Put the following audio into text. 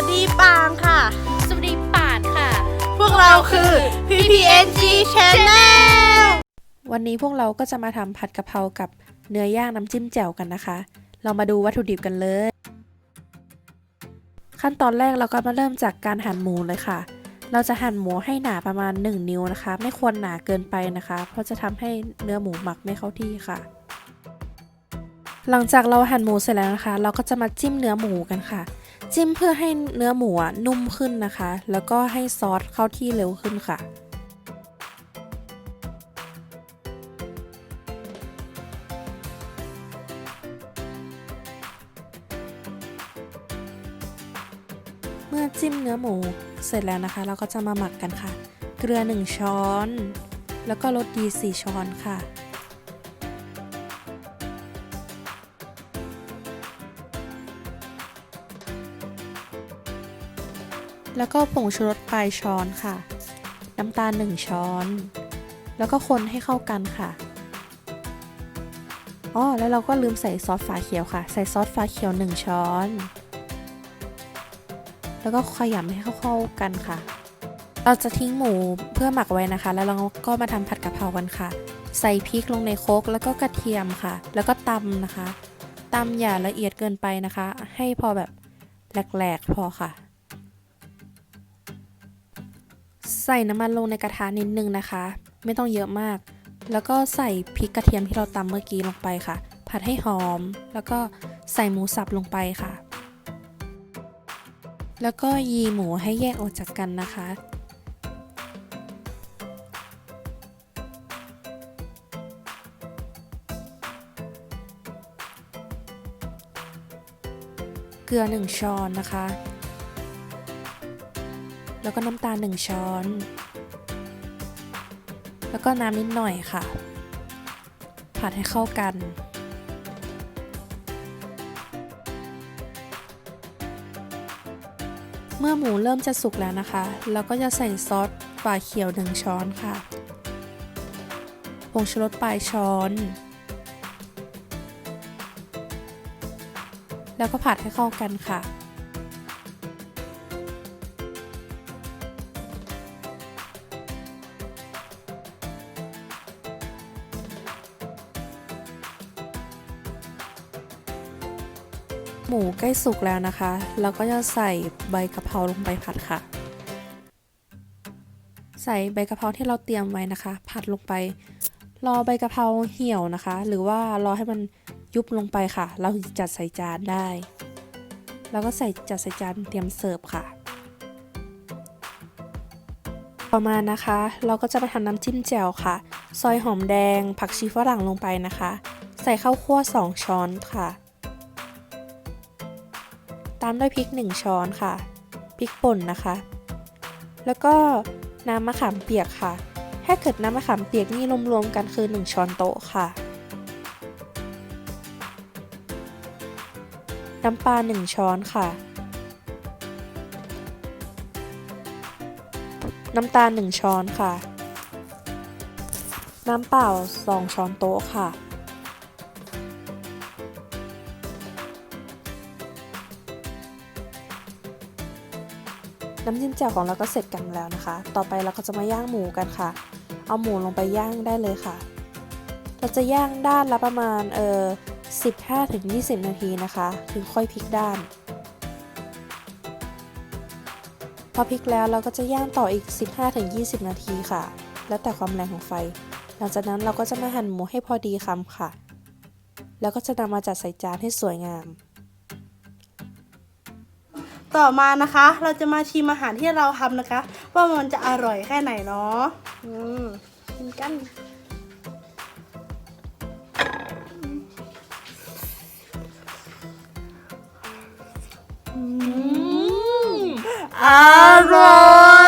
วัสดีปางค่ะ สวัสดีป่านค่ะ พวกเราคือ PPNG Channel วันนี้พวกเราก็จะมาทำผัดกะเพรากับเนื้อย่างน้ำจิ้มแจ่วกันนะคะ เรามาดูวัตถุดิบกันเลย ขั้นตอนแรกเราก็มาเริ่มจากการหั่นหมูเลยค่ะ เราจะหั่นหมูให้หนาประมาณ 1 นิ้วนะคะ ไม่ควรหนาเกินไปนะคะ เพราะจะทำให้เนื้อหมูหมักไม่เข้าที่ค่ะ หลังจากเราหั่นหมูเสร็จแล้วนะคะ เราก็จะมาจิ้มเนื้อหมูกันค่ะ จิ้มเพื่อให้เนื้อหมูนุ่มขึ้นนะคะ แล้วก็ให้ซอสเข้าที่เร็วขึ้นค่ะ เมื่อจิ้มเนื้อหมูเสร็จแล้วนะคะ เราก็จะมาหมักกันค่ะ เกลือ 1 ช้อน แล้วก็รสดี 4 ช้อนค่ะ แล้วก็ผงชูรสปลายช้อนค่ะ น้ำตาล 1 ช้อน แล้วก็คนให้เข้ากันค่ะอ๋อแล้วเราก็ลืมใส่ซอสฝาเขียวค่ะ ใส่ซอสฝาเขียว 1 ช้อน แล้วก็ขยำให้เข้ากันค่ะ เราจะทิ้งหมูเพื่อหมักไว้นะคะ แล้วเราก็มาทำผัดกะเพรากันค่ะ ใส่พริกลงในโคกแล้วก็กระเทียมค่ะ แล้วก็ตำนะคะตำอย่าละเอียดเกินไปนะคะ ให้พอแบบแหลกๆพอค่ะ ใส่น้ำมันลงในกระทะนิดนึงนะคะ ไม่ต้องเยอะมาก แล้วก็ใส่พริกกระเทียมที่เราตำเมื่อกี้ลงไปค่ะ ผัดให้หอม แล้วก็ใส่หมูสับลงไปค่ะ แล้วก็ยีหมูให้แยกออกจากกันนะคะ เกลือ 1 ช้อนนะคะ แล้วก็น้ำตาล1ช้อน แล้วก็น้ำนิดหน่อยค่ะ ผัดให้เข้ากัน เมื่อหมูเริ่มจะสุกแล้วนะคะ เราก็จะใส่ซอสฝาเขียว1ช้อนค่ะผงชูรสปลายช้อน แล้วก็ผัดให้เข้ากันค่ะ หมูใกล้สุกแล้วนะคะ เราก็จะใส่ใบกะเพราลงไปผัดค่ะ ใส่ใบกะเพราที่เราเตรียมไว้นะคะ ผัดลงไป รอใบกะเพราเหี่ยวนะคะ หรือว่ารอให้มันยุบลงไปค่ะ เราจัดใส่จานได้ แล้วก็ใส่จัดใส่จานเตรียมเสิร์ฟค่ะ ต่อมานะคะ เราก็จะไปทำน้ำจิ้มแจ่วค่ะ ซอยหอมแดง ผักชีฝรั่งลงไปนะคะ ใส่ข้าวคั่ว 2 ช้อนค่ะ ตามด้วยพริก 1 ช้อนค่ะ พริกป่นนะคะ แล้วก็น้ำมะขามเปียกค่ะ ถ้าเกิดน้ำมะขามเปียกนี่รวมๆกันคือ 1 ช้อนโต๊ะค่ะ น้ำปลา 1 ช้อนค่ะ น้ำตาล 1 ช้อนค่ะ น้ำเปล่า 2 ช้อนโต๊ะค่ะ น้ำจิ้มแจ่วของเราก็เสร็จกันแล้วนะคะ ต่อไปเราก็จะมาย่างหมูกันค่ะ เอาหมูลงไปย่างได้เลยค่ะ เราจะย่างด้านละประมาณเออ15-20 นาทีนะคะ ถึงค่อยพลิกด้าน พอพลิกแล้วเราก็จะย่างต่ออีก 15-20 นาทีค่ะ แล้วแต่ความแรงของไฟ หลังจากนั้นเราก็จะมาหั่นหมูให้พอดีคำค่ะ แล้วก็จะนำมาจัดใส่จานให้สวยงาม ต่อมานะคะ เราจะมาชิมอาหารที่เราทำนะคะ ว่ามันจะอร่อยแค่ไหนเนาะอืมกินกันอืมอร่อย